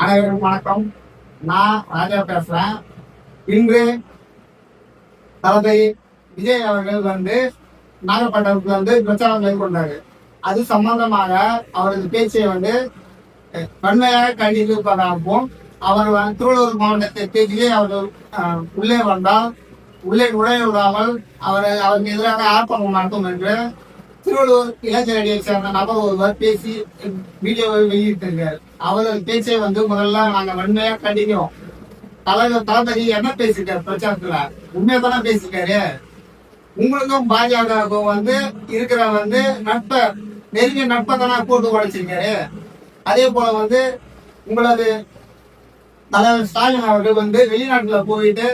அனைவரும் வணக்கம். நான் ராஜா பேசுறேன். இன்று தளபதி விஜய் அவர்கள் வந்து நாகப்பட்டினத்துல வந்து பிரச்சாரம் மேற்கொண்டாரு. அது சம்பந்தமாக அவரது பேச்சை வந்து வன்மையாக கண்டிப்பதாகவும் அவர் திருவள்ளூர் மாவட்டத்திற்கு விஜய் அவர்கள் உள்ளே வந்தால் உள்ளே நுழைய விடாமல் அவர் அவருக்கு எதிராக ஆர்ப்பாட்டம் நடத்தும் என்று திருவள்ளூர் இளைஞரடியை சேர்ந்த நபர் ஒருவர் பேசி வீடியோவை வெளியிட்டிருக்கார். அவரது பேச்சை வந்து முதல்ல நாங்க வன்மையா கண்டிக்கிறோம். தலைவர் தளபதி என்ன பேசிருக்காரு பிரச்சாரத்துல. உண்மையா தானே பேசிருக்காரு உங்களுக்கும் பாஜகவுக்கும் வந்து இருக்கிற வந்து நட்பை நெருங்கிய நட்பை தானே போட்டு உடைச்சிருக்காரு. அதே போல வந்து உங்களது தலைவர் ஸ்டாலின் அவர்கள் வந்து வெளிநாட்டுல போயிட்டு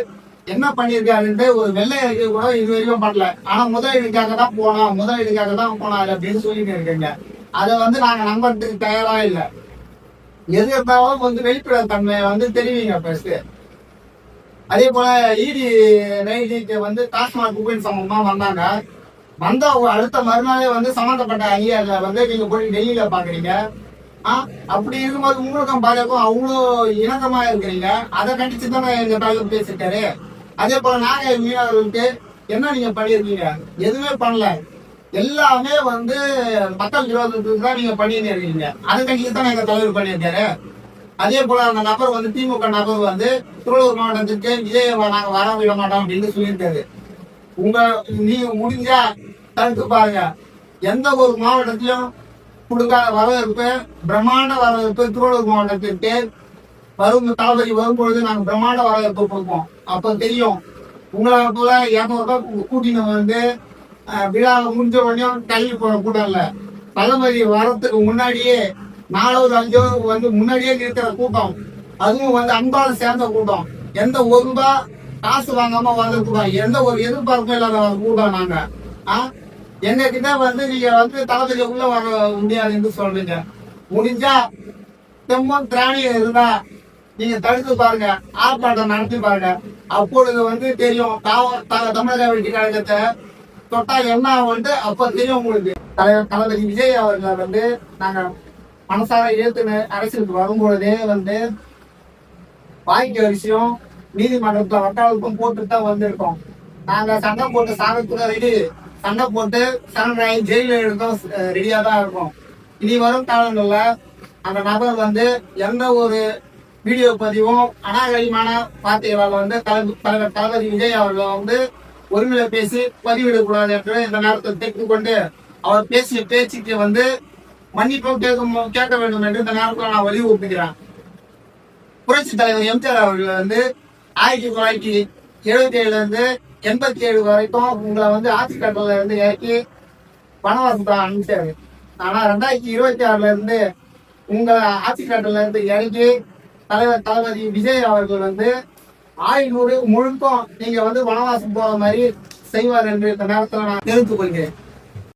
என்ன பண்ணியிருக்காருன்ட்டு ஒரு வெள்ளை அறிக்கை கூட இது வரைக்கும் பண்ணல. ஆனா முதலீடுக்காக தான் போனா முதலீடுக்காக தான் போனாரு அப்படின்னு சொல்லிட்டு இருக்கீங்க. அதை வந்து நாங்க நம்பறதுக்கு தயாரா இல்லை. எது இருந்தாலும் வந்து வெளிப்பட தன்மையை வந்து தெரிவிங்க ஃபர்ஸ்ட் அதே போல இடி நைடிக்கு வந்து டாஸ்மாக் புகையின் சம்பந்தமா வந்தாங்க. வந்த அடுத்த மறுநாளே வந்து சம்மந்தப்பட்ட அதிகாரிகளை வந்து நீங்க போய் டெல்லியில பாக்குறீங்க. ஆ, அப்படி இருக்கும்போது உங்களுக்கும் பாஜகவும் அவ்வளோ இணக்கமா இருக்கிறீங்க. அதை கண்டிச்சு தானே எங்க தலைவர் பேசிட்டாரு அதே போல நாங்க மீனவர்களுக்கு என்ன நீங்க பண்ணியிருக்கீங்க எதுவுமே பண்ணல. எல்லாமே வந்து மக்கள் விரோதத்துக்கு தான் நீங்க பண்ணிட்டு இருக்கீங்க. அதை தான் எங்க தலைவர் பண்ணியிருக்காரு? அதே போல அந்த நபர் வந்து திமுக நபர் வந்து திருவள்ளூர் மாவட்டத்திற்கு விஜய நாங்க வர விட மாட்டோம் அப்படின்னு சொல்லியிருக்காரு. உங்க நீங்க முடிஞ்சா தடுத்து பாருங்க. எந்த ஒரு மாவட்டத்திலும் கொடுக்காத வரவேற்பு பிரம்மாண்ட வரவேற்பு திருவள்ளூர் மாவட்டத்திற்கு வரும் தளபதி வரும்பொழுது நாங்க பிரம்மாண்ட வரவேற்பு கொடுப்போம். அப்ப தெரியும் உங்களை போல இரநூறு ரூபாய் கூட்டின்னு வந்து விழாவை விழா முடிஞ்ச உடனே தள்ளி போட கூட இல்ல. தளபதி வரத்துக்கு முன்னாடியே நாலாவது அஞ்சோ வந்து முன்னாடியே இருக்கிற கூட்டம். அதுவும் வந்து அன்பால சேர்ந்த கூட்டம். எந்த ஒரு ரூபாய் காசு வாங்காம வந்த கூட்டம். எந்த ஒரு எதிர்பார்ப்பும் இல்லாத கூட்டம் நாங்க. ஆ? எங்க கிட்ட வந்து நீங்க வந்து தளபதி உள்ள வர முடியாதுன்னு சொல்றீங்க. முடிஞ்சா தெம்மம் திராணியம் இருந்தா நீங்க தடுத்து பாருங்க ஆர்ப்பாட்டம் நடத்தி பாருங்க. அப்பொழுது வந்து தெரியும் த- தமிழக வெற்றி கழகத்தை தொட்டா என்ன வந்து அப்ப தெரியும் உங்களுக்கு. தலைவர் தளபதி விஜய் அவர்களை வந்து நாங்க மனசார ஏத்துன அரசியலுக்கு வரும்பொழுதே வந்து வாய்க்கு விஷயம் நீதிமன்றத்துல வட்டாளுக்கும் போட்டு தான் வந்திருக்கோம். நாங்க சண்டை போட்டு சாகத்துல ரெடி சண்டை போட்டு சரணாயி ஜெயில எடுத்தோம் ரெடியா தான் இருக்கோம். இனி வரும் காலங்கள்ல அந்த நபர் வந்து எந்த ஒரு வீடியோ பதிவும் அநாகரிகமான வார்த்தைகளால் வந்து தளபதி தலைவர் தளபதி விஜய் அவர்கள் வந்து ஒருநிலை பேசி பதிவிடக்கூடாது என்று இந்த நேரத்தில் தெரிந்து அவர் பேசிய பேச்சுக்கு வந்து மன்னிப்பும் கேட்கும் கேட்க வேண்டும் என்று இந்த நேரத்தில் நான் வலியுறுத்துகிறேன். புரட்சி தலைவர் எம்ஜிஆர் அவர்கள் வந்து ஆயிரத்தி தொள்ளாயிரத்தி எழுபத்தி ஏழுல இருந்து எண்பத்தி ஏழு வரைக்கும் உங்களை வந்து ஆட்சி கட்டல இருந்து இறக்கி வனவாசத்தை அனுப்பிச்சாரு. ஆனா ரெண்டாயிரத்தி இருபத்தி ஆறுல இருந்து உங்களை ஆட்சி கட்டல இருந்து இறக்கி தலைவர் தளபதி விஜய் அவர்கள் வந்து ஆயுள் முழுக்கம் நீங்க வந்து வனவாசம் போற மாதிரி செய்வார் என்று இந்த நேரத்தில் நான் தெரிந்து கொள்கிறேன்.